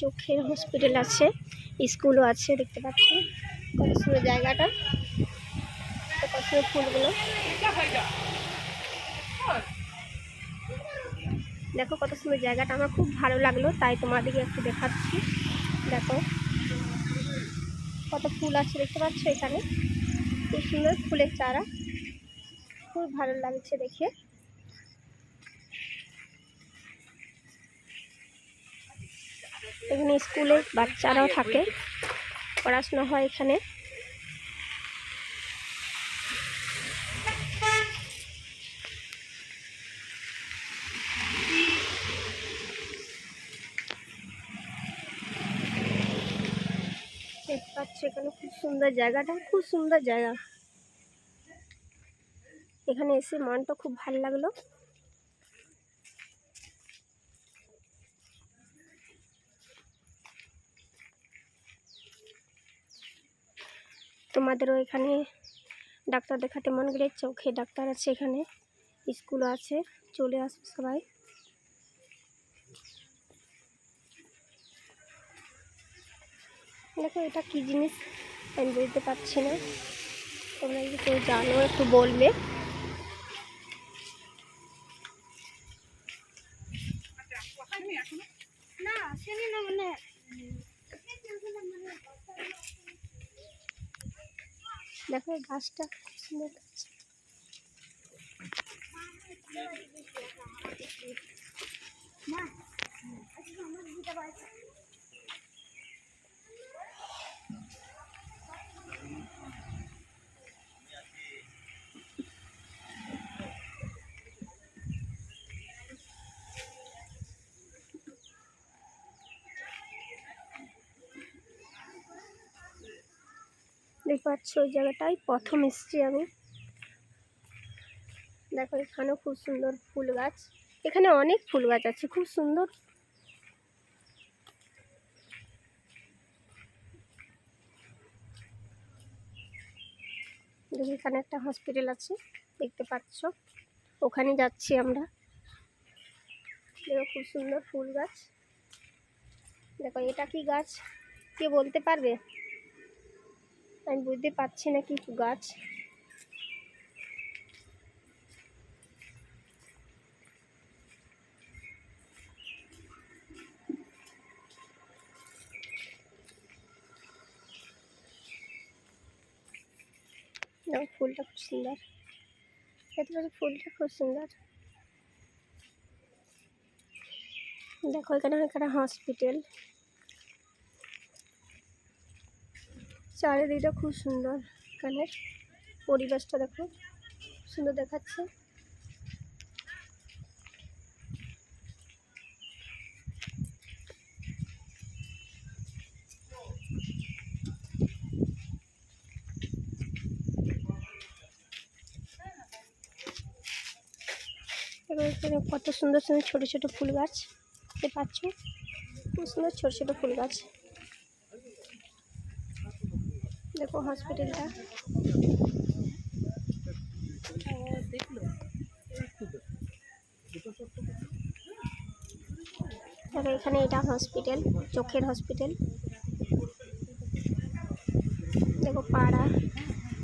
চোখের হসপিটাল আছে স্কুলও আছে, দেখতে পাচ্ছি কত সুন্দর জায়গাটা, কত সুন্দর ফুলগুলো। দেখো কত সুন্দর জায়গাটা, আমার খুব ভালো লাগল, তাই তোমাদেরকে একটু দেখাচ্ছি। দেখো কত ফুল আছে, দেখতে পাচ্ছ এখানে? খুব সুন্দর ফুলের চারা, খুব ভালো লাগছে দেখে। এখানে স্কুলে বাচ্চারাও থাকে, পড়াশোনা হয় এখানে। এখানে খুব সুন্দর জায়গাটা, খুব সুন্দর জায়গা। এখানে এসে মনটা খুব ভালো লাগল। তোমাদেরও এখানে ডাক্তার দেখাতে মন গেলে চোখে ডাক্তার আছে এখানে স্কুলও আছে, চলে আসবে সবাই। দেখো, এটা কী জিনিস? আমি বুঝতে পারছি না। তোমরা যদি কেউ জানো, একটু বলবে? না আসেনি না মানে দেখো গাছটা খুব সুন্দর লাগছে। দেখতে পাচ্ছ ওই জায়গাটায় প্রথম এসছি আমি। দেখো, এখানেও খুব সুন্দর ফুল গাছ। এখানে অনেক ফুল গাছ আছে, খুব সুন্দর। দেখি, এখানে একটা হসপিটাল আছে, দেখতে পাচ্ছ। ওখানে যাচ্ছি আমরা। দেখো, খুব সুন্দর ফুল গাছ। দেখো, এটা কি গাছ? কে বলতে পারবে? আমি বুঝতে পারছি না কি গাছ। ফুলটা খুব সুন্দর। পাচ্ছি ফুলটা খুব সুন্দর। দেখো, এখানে এখানে হসপিটাল চারিদিকটা খুব সুন্দর। এখানে পরিবেশটা দেখো, সুন্দর দেখাচ্ছে। এখানে কত সুন্দর সুন্দর ছোট ছোট ফুল গাছ দেখতে পাচ্ছ। খুব সুন্দর ছোট ছোট ফুল গাছ। দেখো হসপিটালটা দেখো এখানে এটা হসপিটাল চোখের হসপিটাল দেখো পাড়া।